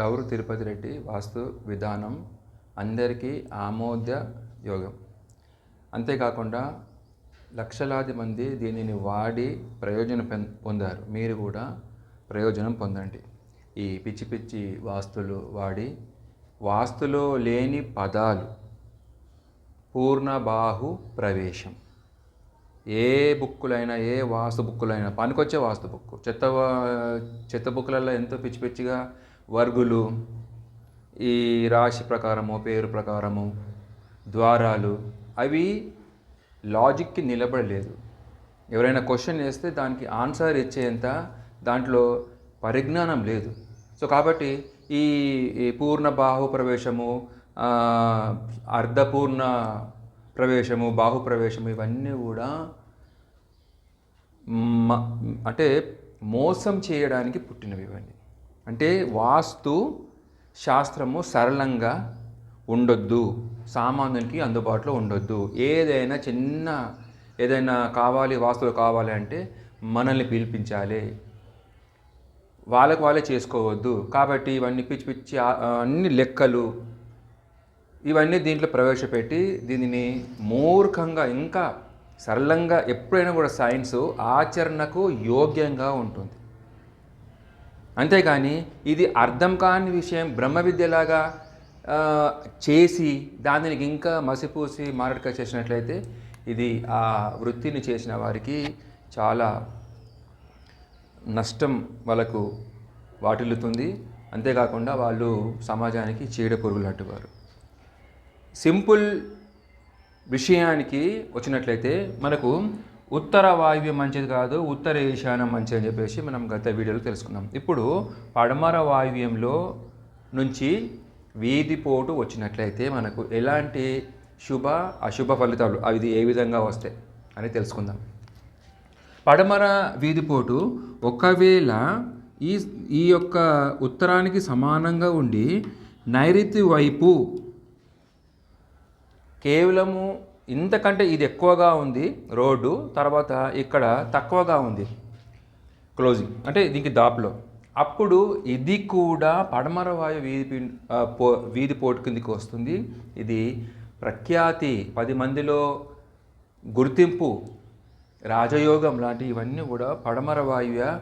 గౌరు తిరుపతి రెడ్డి వాస్తు విధానం అందరికీ ఆమోద యోగం. అంతేకాకుండా లక్షలాది మంది దీనిని వాడి ప్రయోజనం పొందారు. మీరు కూడా ప్రయోజనం పొందండి. ఈ పిచ్చి పిచ్చి వాస్తులు వాడి వాస్తులో లేని పదాలు పూర్ణబాహు ప్రవేశం. ఏ బుక్కులైనా ఏ వాస్తు బుక్కులైనా పనికొచ్చే వాస్తు బుక్కు. చెత్త వా- చెత్త బుక్కులలో ఎంతో పిచ్చి పిచ్చిగా వర్గులు ఈ రాశి ప్రకారము పేరు ప్రకారము ద్వారాలు అవి లాజిక్కి నిలబడలేదు. ఎవరైనా క్వశ్చన్ వేస్తే దానికి ఆన్సర్ ఇచ్చేంత దాంట్లో పరిజ్ఞానం లేదు. సో కాబట్టి ఈ ఈ పూర్ణ బాహు ప్రవేశము అర్ధపూర్ణ ప్రవేశము బాహు ప్రవేశము ఇవన్నీ కూడా అంటే మోసం చేయడానికి పుట్టినవి ఇవన్నీ. అంటే వాస్తు శాస్త్రము సరళంగా ఉండొద్దు. సామాన్యునికి అందుబాటులో ఉండొద్దు. ఏదైనా చిన్న ఏదైనా కావాలి వాస్తులు కావాలి అంటే మనల్ని పిలిపించాలి. వాళ్ళకు వాళ్ళే చేసుకోవద్దు. కాబట్టి ఇవన్నీ పిచ్చి పిచ్చి అన్ని లెక్కలు ఇవన్నీ దీంట్లో ప్రవేశపెట్టి దీనిని మూర్ఖంగా ఇంకా సరళంగా ఎప్పుడైనా కూడా సైన్స్ ఆచరణకు యోగ్యంగా ఉంటుంది. అంతేగాని ఇది అర్థం కాని విషయం బ్రహ్మ విద్యలాగా చేసి దానికి ఇంకా మసిపూసి మారడిక చేసినట్లయితే ఇది ఆ వృత్తిని చేసిన వారికి చాలా నష్టం వాళ్ళకు వాటిల్లుతుంది. అంతేకాకుండా వాళ్ళు సమాజానికి చీడ పురుగులు వారు. సింపుల్ విషయానికి వచ్చినట్లయితే మనకు ఉత్తర వాయువ్యం మంచిది కాదు ఉత్తర ఈశాన్యం మంచిది అని చెప్పేసి మనం గత వీడియోలో తెలుసుకున్నాం. ఇప్పుడు పడమర వాయువ్యంలో నుంచి వీధిపోటు వచ్చినట్లయితే మనకు ఎలాంటి శుభ అశుభ ఫలితాలు అవి ఏ విధంగా వస్తాయి అని తెలుసుకుందాం. పడమర వీధిపోటు ఒకవేళ ఈ ఈ యొక్క ఉత్తరానికి సమానంగా ఉండి నైరుతి వైపు కేవలము ఇంతకంటే ఇది ఎక్కువగా ఉంది రోడ్డు తర్వాత ఇక్కడ తక్కువగా ఉంది క్లోజింగ్. అంటే దీనికి దాపులో. అప్పుడు ఇది కూడా పడమర వాయు వీధి పిం- పో వీధి పోటు కిందికి వస్తుంది. ఇది ప్రఖ్యాతి పది మందిలో గుర్తింపు రాజయోగం లాంటి ఇవన్నీ కూడా పడమర వాయువ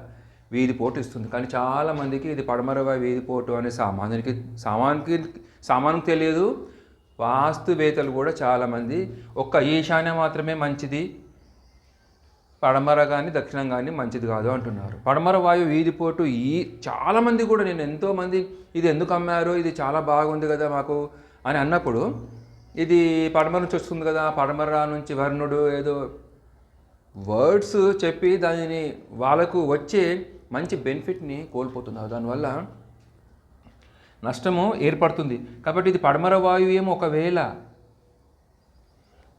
వీధి పోటు ఇస్తుంది. కానీ చాలామందికి ఇది పడమర వాయు వీధి పోటు అనే సామాన్యునికి సామాన్కి సామాన్యునికి తెలియదు. వాస్తువేత్తలు కూడా చాలామంది ఒక్క ఈశాన్య మాత్రమే మంచిది పడమర కానీ దక్షిణం కానీ మంచిది కాదు అంటున్నారు. పడమర వాయువు వీధిపోటు ఈ చాలామంది కూడా నేను ఎంతోమంది ఇది ఎందుకు అమ్మారు ఇది చాలా బాగుంది కదా మాకు అని అన్నప్పుడు ఇది పడమర నుంచి వస్తుంది కదా పడమర నుంచి వర్ణుడు ఏదో వర్డ్స్ చెప్పి దానిని వాళ్ళకు వచ్చే మంచి బెనిఫిట్ని కోల్పోతున్నారు. దానివల్ల నష్టము ఏర్పడుతుంది. కాబట్టి ఇది పడమర వాయువ్యం ఒకవేళ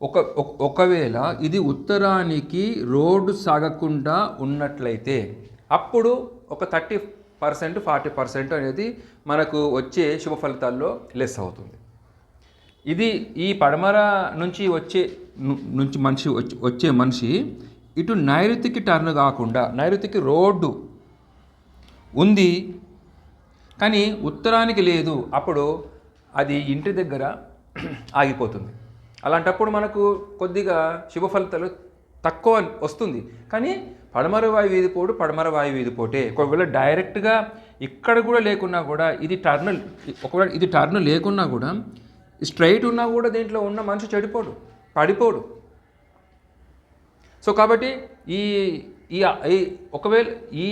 ఒక ఒక- ఒకవేళ ఇది ఉత్తరానికి రోడ్డు సాగకుండా ఉన్నట్లయితే అప్పుడు ఒక థర్టీ పర్సెంట్ ఫార్టీ పర్సెంట్ అనేది మనకు వచ్చే శుభ ఫలితాల్లో లెస్ అవుతుంది. ఇది ఈ పడమర నుంచి వచ్చే ను- నుంచి మనిషి వచ్చి- వచ్చే మనిషి ఇటు నైరుతికి టర్న్ కాకుండా నైరుతికి రోడ్డు ఉంది కానీ ఉత్తరానికి లేదు. అప్పుడు అది ఇంటి దగ్గర ఆగిపోతుంది. అలాంటప్పుడు మనకు కొద్దిగా శుభ ఫలితాలు తక్కువ వస్తుంది. కానీ పడమర వాయు వీధి పోటు పడమర వాయు వీధి పోటే. ఒకవేళ డైరెక్ట్గా ఇక్కడ కూడా లేకున్నా కూడా ఇది టర్న్ ఒకవేళ ఇది టర్న్ లేకున్నా కూడా స్ట్రైట్ ఉన్నా కూడా దీంట్లో ఉన్న మనిషి చెడిపోడు పడిపోడు. సో కాబట్టి ఈ ఈ ఈ ఒకవేళ ఈ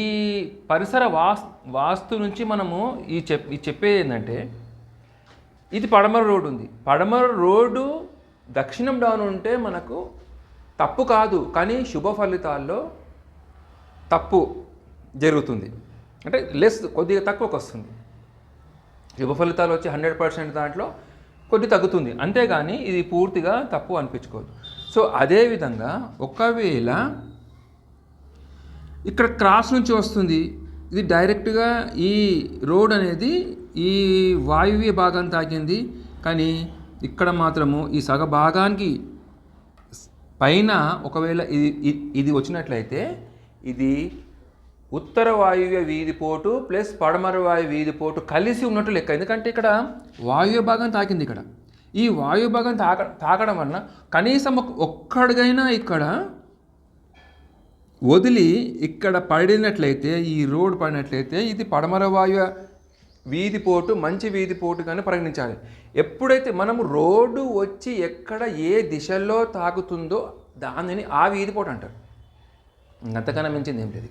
పరిసర వాస్ వాస్తు నుంచి మనము ఈ చెప్ ఈ చెప్పేది ఏంటంటే ఇది పడమర రోడ్డు ఉంది. పడమర రోడ్డు దక్షిణం డౌన్ ఉంటే మనకు తప్పు కాదు కానీ శుభ ఫలితాల్లో తప్పు జరుగుతుంది. అంటే లెస్ కొద్దిగా తక్కువకి వస్తుంది. శుభ ఫలితాలు వచ్చి హండ్రెడ్ పర్సెంట్ దాంట్లో కొద్ది తగ్గుతుంది. అంతేగాని ఇది పూర్తిగా తప్పు అనిపించుకోదు. సో అదేవిధంగా ఒకవేళ ఇక్కడ క్రాస్ నుంచి వస్తుంది. ఇది డైరెక్ట్గా ఈ రోడ్ అనేది ఈ వాయువ్య భాగాన్ని తాకింది. కానీ ఇక్కడ మాత్రము ఈ సగ భాగానికి పైన ఒకవేళ ఇది ఇది వచ్చినట్లయితే ఇది ఉత్తర వాయువ్య వీధి పోటు ప్లస్ పడమర వాయు వీధి పోటు కలిసి ఉన్నట్టు లెక్క. ఎందుకంటే ఇక్కడ వాయువ్య భాగం తాకింది ఇక్కడ. ఈ వాయు భాగం తాక తాకడం వలన కనీసం ఒక్కడికైనా ఇక్కడ వదిలి ఇక్కడ పడినట్లయితే ఈ రోడ్ పడినట్లయితే ఇది పడమర వాయు వీధి పోటు మంచి వీధి పోటుగానే పరిగణించాలి. ఎప్పుడైతే మనము రోడ్డు వచ్చి ఎక్కడ ఏ దిశలో తాకుతుందో దానిని ఆ వీధి పోటు అంటారు. అంతకన్నా మించింది ఏం లేదు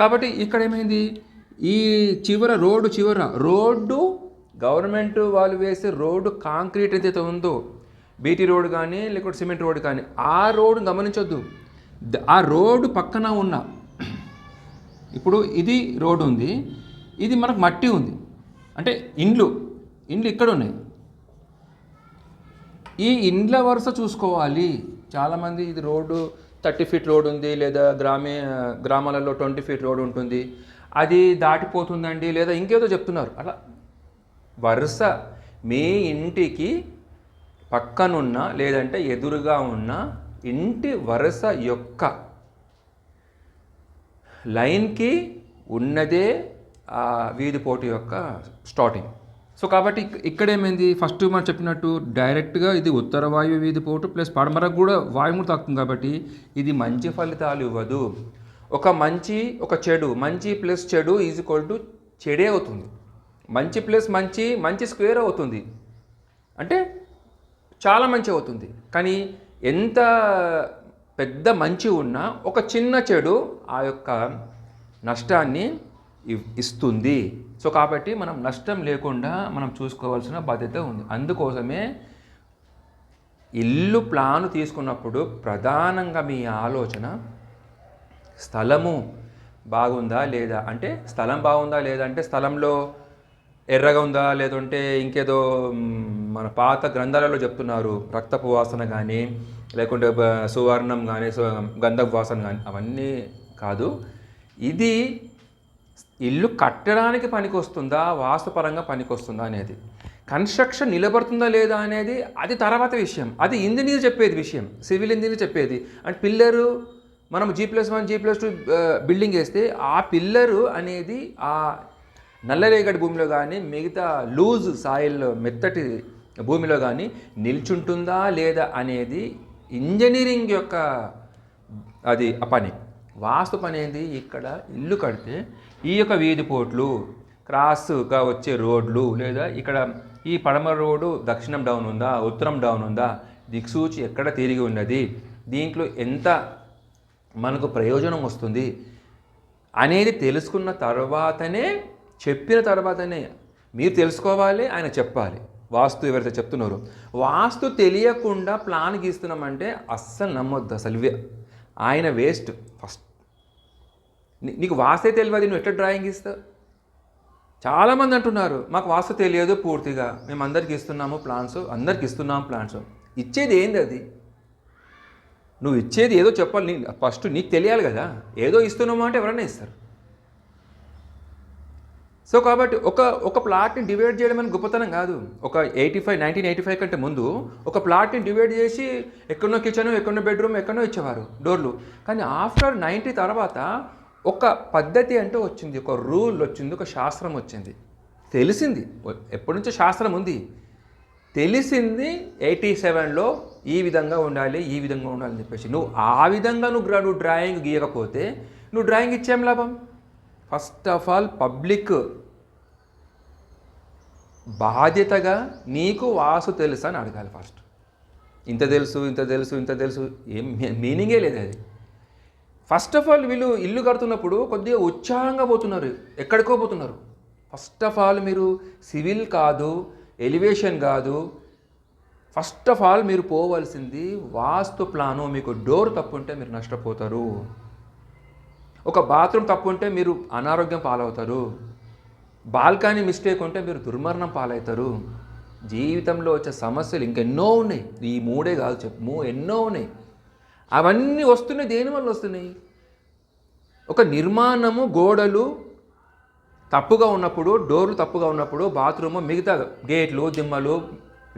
కాబట్టి ఇక్కడ ఏమైంది? ఈ చివర రోడ్డు చివర రోడ్డు గవర్నమెంట్ వాళ్ళు వేసే రోడ్డు కాంక్రీట్ ఏదైతే ఉందో బీటీ రోడ్ కానీ లేకపోతే సిమెంట్ రోడ్ కానీ ఆ రోడ్డు గమనించొద్దు. ఆ రోడ్డు పక్కన ఉన్న ఇప్పుడు ఇది రోడ్డు ఉంది ఇది మనకు మట్టి ఉంది. అంటే ఇండ్లు ఇండ్లు ఇక్కడ ఉన్నాయి. ఈ ఇండ్ల వరుస చూసుకోవాలి. చాలామంది ఇది రోడ్డు థర్టీ ఫీట్ రోడ్ ఉంది లేదా గ్రామీ గ్రామాలలో ట్వంటీ ఫీట్ రోడ్ ఉంటుంది. అది దాటిపోతుందండి లేదా ఇంకేదో చెప్తున్నారు. అలా వరుస మీ ఇంటికి పక్కనున్న లేదంటే ఎదురుగా ఉన్న ఇంటి వరుస యొక్క లైన్కి ఉన్నదే ఆ వీధి పోటీ యొక్క స్టార్టింగ్. సో కాబట్టి ఇక్కడేమైంది? ఫస్ట్ మనం చెప్పినట్టు డైరెక్ట్గా ఇది ఉత్తర వాయువు వీధి పోటు ప్లస్ పడమరకు కూడా వాయువు తాకుతుంది కాబట్టి ఇది మంచి ఫలితాలు ఇవ్వదు. ఒక మంచి ఒక చెడు మంచి ప్లస్ చెడు ఈజ్ ఈక్వల్ టు చెడే అవుతుంది. మంచి ప్లస్ మంచి మంచి స్క్వేర్ అవుతుంది. అంటే చాలా మంచి అవుతుంది. కానీ ఎంత పెద్ద మంచి ఉన్నా ఒక చిన్న చెడు ఆ యొక్క నష్టాన్ని ఇస్తుంది. సో కాబట్టి మనం నష్టం లేకుండా మనం చూసుకోవాల్సిన బాధ్యత ఉంది. అందుకోసమే ఇల్లు ప్లాన్ తీసుకున్నప్పుడు ప్రధానంగా మీ ఆలోచన స్థలము బాగుందా లేదా? అంటే స్థలం బాగుందా లేదా? అంటే స్థలంలో ఎర్రగా ఉందా? లేదంటే ఇంకేదో మన పాత గ్రంథాలలో చెప్తున్నారు రక్తపు వాసన కానీ లేకుంటే సువర్ణం కానీ గంధపు వాసన కానీ అవన్నీ కాదు. ఇది ఇల్లు కట్టడానికి పనికొస్తుందా? వాస్తుపరంగా పనికొస్తుందా అనేది. కన్స్ట్రక్షన్ నిలబడుతుందా లేదా అనేది అది తర్వాత విషయం. అది ఇంజనీర్ చెప్పేది విషయం. సివిల్ ఇంజనీర్ చెప్పేది. అండ్ పిల్లరు మనం G plus one G plus two building వేస్తే ఆ పిల్లరు అనేది ఆ నల్లరేగడి భూమిలో కానీ మిగతా లూజ్ సాయిల్లో మెత్తటి భూమిలో కానీ నిల్చుంటుందా లేదా అనేది ఇంజనీరింగ్ యొక్క అది ఆ పని. వాస్తు పని అనేది ఇక్కడ ఇల్లు కడితే ఈ యొక్క వీధి పోట్లు క్రాస్గా వచ్చే రోడ్లు లేదా ఇక్కడ ఈ పడమర రోడ్డు దక్షిణం డౌన్ ఉందా ఉత్తరం డౌన్ ఉందా దిక్సూచి ఎక్కడ తిరిగి ఉన్నది దీంట్లో ఎంత మనకు ప్రయోజనం వస్తుంది అనేది తెలుసుకున్న తర్వాతనే చెప్పిన తర్వాతనే మీరు తెలుసుకోవాలి ఆయన చెప్పాలి. వాస్తు ఎవరైతే చెప్తున్నారో. వాస్తు తెలియకుండా ప్లాన్ గీస్తున్నామంటే అస్సలు నమ్మొద్దు అసలు ఆయన వేస్ట్ ఫస్ట్. నీకు వాస్తే తెలియదు నువ్వు ఎట్లా డ్రాయింగ్ ఇస్తావు చాలామంది అంటున్నారు మాకు వాస్తు తెలియదు పూర్తిగా. మేము అందరికి ఇస్తున్నాము ప్లాన్స్ అందరికి ఇస్తున్నాము ప్లాన్స్. ఇచ్చేది ఏంది అది? నువ్వు ఇచ్చేది ఏదో చెప్పాలి నీ ఫస్ట్ నీకు తెలియాలి కదా. ఏదో ఇస్తున్నాము అంటే ఎవరైనా ఇస్తారు. సో కాబట్టి ఒక ఒక ప్లాట్ని డివైడ్ చేయడం అని గొప్పతనం కాదు. ఒక eighty five nineteen eighty five కంటే ముందు ఒక ప్లాట్ని డివైడ్ చేసి ఎక్కడో కిచెన్ ఎక్కడో బెడ్రూమ్ ఎక్కడో ఇచ్చేవారు డోర్లు కానీ ఆఫ్టర్ నైంటీ తర్వాత ఒక పద్ధతి అంటూ వచ్చింది ఒక రూల్ వచ్చింది ఒక శాస్త్రం వచ్చింది. తెలిసింది. ఎప్పటి నుంచో శాస్త్రం ఉంది. తెలిసింది ఎయిటీ సెవెన్లో ఈ విధంగా ఉండాలి ఈ విధంగా ఉండాలని చెప్పేసి. నువ్వు ఆ విధంగా నువ్వు నువ్వు డ్రాయింగ్ గీయకపోతే నువ్వు డ్రాయింగ్ ఇచ్చేం లాభం? ఫస్ట్ ఆఫ్ ఆల్ పబ్లిక్ బాధ్యతగా నీకు వాసు తెలుసు అని అడగాలి ఫస్ట్. ఇంత తెలుసు ఇంత తెలుసు ఇంత తెలుసు. ఏం మీనింగే లేదు అది. ఫస్ట్ ఆఫ్ ఆల్ వీళ్ళు ఇల్లు కడుతున్నప్పుడు కొద్దిగా ఉత్సాహంగా పోతున్నారు. ఎక్కడికో పోతున్నారు. ఫస్ట్ ఆఫ్ ఆల్ మీరు సివిల్ కాదు ఎలివేషన్ కాదు. ఫస్ట్ ఆఫ్ ఆల్ మీరు పోవలసింది వాస్తు ప్లాను. మీకు డోర్ తప్పుంటే మీరు నష్టపోతారు. ఒక బాత్రూమ్ తప్పు ఉంటే మీరు అనారోగ్యం పాలవుతారు. బాల్కనీ మిస్టేక్ ఉంటే మీరు దుర్మరణం పాలవుతారు. జీవితంలో వచ్చే సమస్యలు ఇంకెన్నో ఉన్నాయి. ఈ మూడే కాదు చెప్పు ఎన్నో ఉన్నాయి. అవన్నీ వస్తున్నాయి దేని వల్ల వస్తున్నాయి? ఒక నిర్మాణము గోడలు తప్పుగా ఉన్నప్పుడు డోర్లు తప్పుగా ఉన్నప్పుడు బాత్రూమ్ మిగతా గేట్లు దిమ్మలు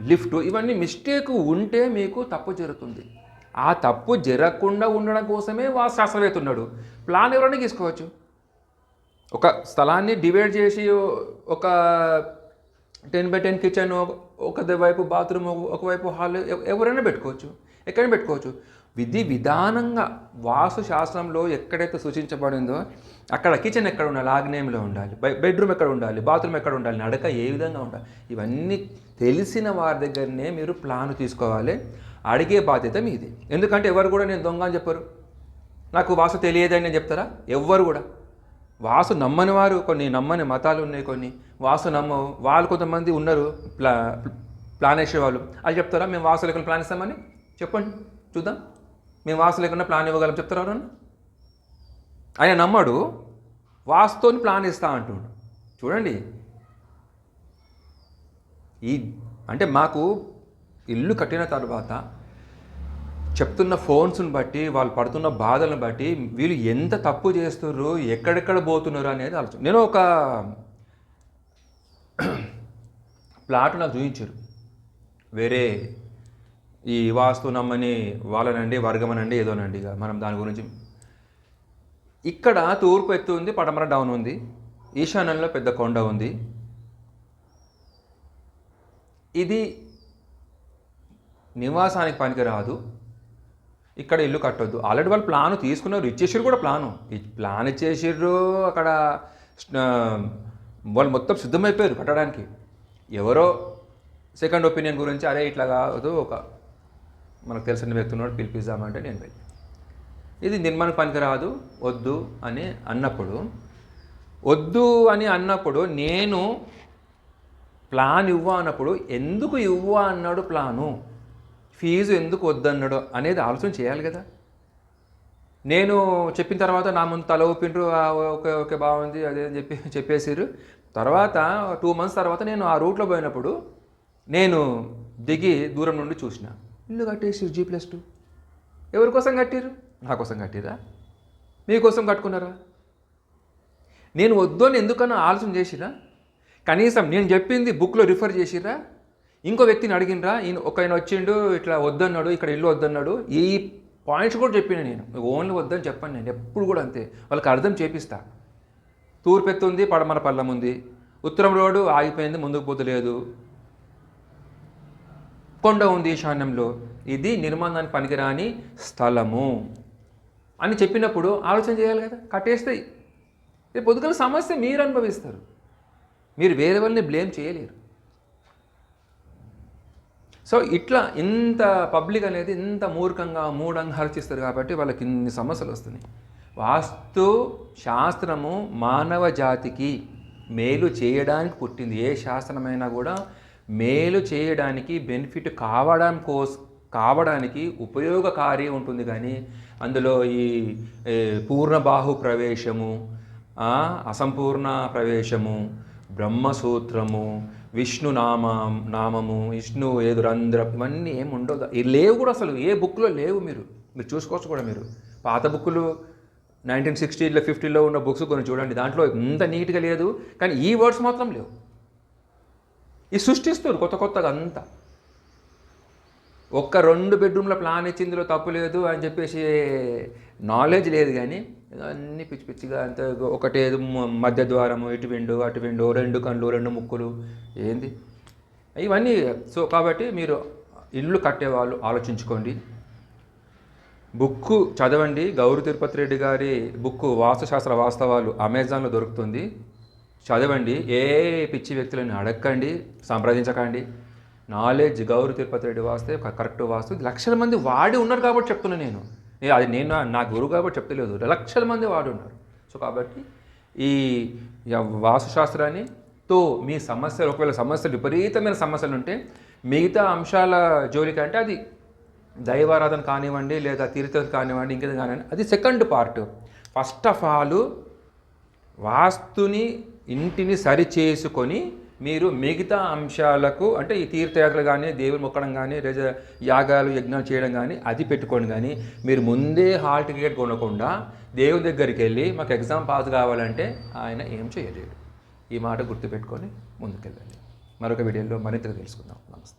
లిఫ్ట్ ఇవన్నీ మిస్టేక్ ఉంటే మీకు తప్పు జరుగుతుంది. ఆ తప్పు జరగకుండా ఉండడం కోసమే వా శాస్త్రవేత్త ఉన్నాడు. ప్లాన్ ఎవరైనా తీసుకోవచ్చు ఒక స్థలాన్ని డివైడ్ చేసి ఒక టెన్ బై టెన్ కిచెన్ ఒక వైపు బాత్రూమ్ ఒకవైపు హాల్ ఎవరైనా పెట్టుకోవచ్చు. ఎక్కడైనా పెట్టుకోవచ్చు. విధి విధానంగా వాస్తు శాస్త్రంలో ఎక్కడైతే సూచించబడిందో అక్కడ కిచెన్ ఎక్కడ ఉండాలి? ఆగ్నేయంలో ఉండాలి. బెడ్రూమ్ ఎక్కడ ఉండాలి? బాత్రూమ్ ఎక్కడ ఉండాలి? నడక ఏ విధంగా ఉండాలి? ఇవన్నీ తెలిసిన వారి దగ్గరనే మీరు ప్లాన్ తీసుకోవాలి. అడిగే బాధ్యత మీది. ఎందుకంటే ఎవరు కూడా నేను దొంగ అని చెప్పరు. నాకు వాసు తెలియదని నేను చెప్తారా? ఎవ్వరు కూడా. వాసు నమ్మని వారు కొన్ని నమ్మని మతాలు ఉన్నాయి కొన్ని. వాసు నమ్మ వాళ్ళు కొంతమంది ఉన్నారు ప్లా ప్లాన్ వేసే వాళ్ళు. అది చెప్తారా? మేము వాసు లేకుండా ప్లాన్ ఇస్తామని చెప్పండి చూద్దాం. మేము వాసు లేకుండా ప్లాన్ ఇవ్వగలం. చెప్తారా ఎవరన్నా? ఆయన నమ్మడు వాస్తుని ప్లాన్ ఇస్తా అంటుండు. చూడండి. ఈ అంటే మాకు ఇల్లు కట్టిన తర్వాత చెప్తున్న ఫోన్స్ని బట్టి వాళ్ళు పడుతున్న బాధలను బట్టి వీళ్ళు ఎంత తప్పు చేస్తున్నారు ఎక్కడెక్కడ పోతున్నారు అనేది ఆలోచన. నేను ఒక ప్లాట్ నాకు చూపించారు. వేరే ఈ వాస్తు నమ్మని వాళ్ళనండి వర్గమనండి ఏదోనండి ఇక మనం దాని గురించి. ఇక్కడ తూర్పు ఎత్తు ఉంది పడమర డౌన్ ఉంది ఈశాన్యంలో పెద్ద కొండ ఉంది. ఇది నివాసానికి పనికి రాదు ఇక్కడ ఇల్లు కట్టొద్దు. ఆల్రెడీ వాళ్ళు ప్లాన్ తీసుకున్నారు. ఇచ్చేసారు కూడా ప్లాను ప్లాన్ ఇచ్చేసారు అక్కడ వాళ్ళు మొత్తం సిద్ధమైపోయారు కట్టడానికి. ఎవరో సెకండ్ ఒపీనియన్ గురించి అరే ఇట్లా కాదు ఒక మనకు తెలిసిన వ్యక్తి ఉన్నాడు పిలిపిద్దామంటే నేను వెళ్ళి. ఇది నిర్మాణ పనికి రాదు వద్దు అని అన్నప్పుడు వద్దు అని అన్నప్పుడు నేను ప్లాన్ ఇవ్వ అన్నప్పుడు ఎందుకు ఇవ్వ అన్నాడు ప్లాను ఫీజు ఎందుకు వద్దన్నాడో అనేది ఆలోచన చేయాలి కదా. నేను చెప్పిన తర్వాత నా ముందు తల ఊపిండ్రు ఓకే ఓకే బాగుంది అదే అని చెప్పి చెప్పేసిర్రు. తర్వాత టూ మంత్స్ తర్వాత నేను ఆ రూట్లో పోయినప్పుడు నేను దిగి దూరం నుండి చూసిన. ఇల్లు కట్టేసారు జీ ప్లస్ టూ ఎవరి కోసం కట్టారు నా కోసం కట్టిరా? మీకోసం కట్టుకున్నారా? నేను వద్దు అని ఎందుకన్నా ఆలోచన చేసిరా కనీసం నేను చెప్పింది బుక్లో రిఫర్ చేసిరా ఇంకో వ్యక్తిని అడిగినరా ఈయన ఒక ఆయన వచ్చిండు ఇట్లా వద్దన్నాడు ఇక్కడ ఇల్లు వద్దన్నాడు ఈ పాయింట్స్ కూడా చెప్పిన నేను. ఓన్లీ వద్దని చెప్పాను నేను ఎప్పుడు కూడా అంతే. వాళ్ళకి అర్థం చేపిస్తా. తూర్పెత్తు ఉంది పడమర పల్లం ఉంది. ఉత్తరం రోడ్డు ఆగిపోయింది ముందుకు పోతలేదు. కొండ ఉంది ఈశాన్యంలో. ఇది నిర్మాణానికి పనికిరాని స్థలము అని చెప్పినప్పుడు ఆలోచన చేయాలి కదా. కట్టేస్తే రేపు పొద్దుగల సమస్య మీరు అనుభవిస్తారు. మీరు వేరే వాళ్ళని బ్లేమ్ చేయలేరు. సో ఇట్లా ఇంత పబ్లిక్ అనేది ఇంత మూర్ఖంగా మూఢంగా ఆలోచిస్తారు కాబట్టి వాళ్ళకి ఇన్ని సమస్యలు వస్తున్నాయి. వాస్తు శాస్త్రము మానవ జాతికి మేలు చేయడానికి పుట్టింది. ఏ శాస్త్రమైనా కూడా మేలు చేయడానికి బెనిఫిట్ కావడం కోస్ కావడానికి ఉపయోగకారి ఉంటుంది కానీ అందులో ఈ పూర్ణబాహు ప్రవేశము అసంపూర్ణ ప్రవేశము బ్రహ్మసూత్రము విష్ణు నామం నామము విష్ణు ఏదు రంధ్రం ఇవన్నీ ఏమి ఉండదు లేవు కూడా అసలు ఏ బుక్లో లేవు మీరు? మీరు చూసుకోవచ్చు కూడా మీరు. పాత బుక్కులు నైన్టీన్ సిక్స్టీలో ఫిఫ్టీలో ఉన్న బుక్స్ కొన్ని చూడండి. దాంట్లో ఇంత నీట్గా లేదు కానీ ఈ వర్డ్స్ మాత్రం లేవు. ఇది సృష్టిస్తారు కొత్త కొత్తగా అంతా. ఒక్క రెండు బెడ్రూమ్ల ప్లాన్ ఇచ్చిందిలో తప్పు లేదు అని చెప్పేసి నాలెడ్జ్ లేదు కానీ అన్ని పిచ్చి పిచ్చిగా అంత ఒకటే మధ్య ద్వారము ఇటు విండు అటు విండు రెండు కళ్ళు రెండు ముక్కులు ఏంది? ఇవన్నీ సో కాబట్టి మీరు ఇల్లు కట్టేవాళ్ళు ఆలోచించుకోండి. బుక్ చదవండి. గౌరీ తిరుపతి రెడ్డి గారి బుక్ వాస్తుశాస్త్ర వాస్తవాలు అమెజాన్లో దొరుకుతుంది. చదవండి. ఏ పిచ్చి వ్యక్తులను అడగండి సంప్రదించకండి. నాలెడ్జ్ గౌరీ తిరుపతి రెడ్డి వాస్తే ఒక కరెక్ట్ వాస్తు. లక్షల మంది వాడి ఉన్నారు కాబట్టి చెప్తున్నాను నేను. అది నేను నా- గురువు కాబట్టి చెప్తలేదు లక్షల మంది వాడున్నారు. సో కాబట్టి ఈ వాస్తుశాస్త్రాన్ని తో మీ సమస్యలు ఒకవేళ సమస్యలు విపరీతమైన సమస్యలు ఉంటే మిగతా అంశాల జోలికి అంటే అది దైవారాధన కానివ్వండి లేదా తీర్థం కానివ్వండి ఇంకేది కానివ్వండి అది second part. First of all వాస్తుని ఇంటిని సరి చేసుకొని మీరు మిగతా అంశాలకు అంటే ఈ తీర్థయాత్రలు కానీ దేవుని మొక్కడం కానీ లేదా యాగాలు యజ్ఞాలు చేయడం కానీ అది పెట్టుకోండి కానీ మీరు ముందే హాల్ టికెట్ కొనకుండా దేవుని దగ్గరికి వెళ్ళి మాకు ఎగ్జామ్ పాస్ కావాలంటే ఆయన ఏం చేయలేడు. ఈ మాట గుర్తుపెట్టుకొని ముందుకెళ్ళండి. మరొక వీడియోలో మరింతగా తెలుసుకుందాం. నమస్తే.